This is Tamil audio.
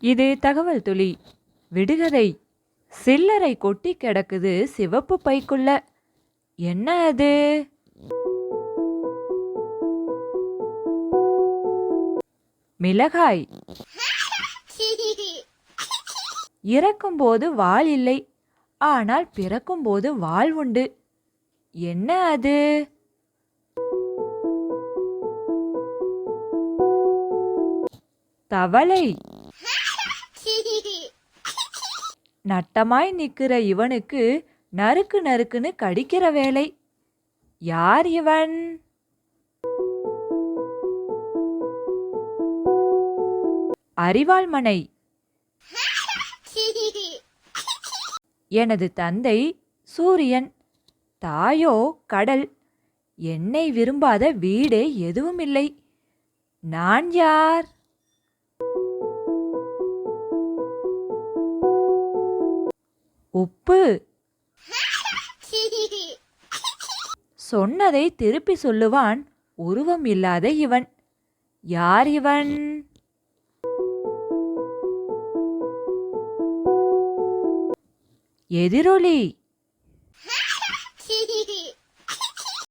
இது தகவல் துளி. விடுகதை. சில்லறை கொட்டி கிடக்குது சிவப்பு பைக்குள்ள. என்ன அது? மிளகாய். இறக்கும்போது வால் இல்லை. ஆனால் பிறக்கும்போது வாள் உண்டு. என்ன அது? தவளை. நட்டமாய் நிற்கிற இவனுக்கு நறுக்கு நறுக்குன்னு கடிக்கிற வேலை. யார் இவன்? அறிவாள்மனை. எனது தந்தை சூரியன். தாயோ கடல். என்னை விரும்பாத வீடே எதுவுமில்லை. நான் யார்? உப்பு. சொன்னதை திருப்பி சொல்லுவான் உருவம் இல்லாத இவன். யார் இவன்? எதிரொலி.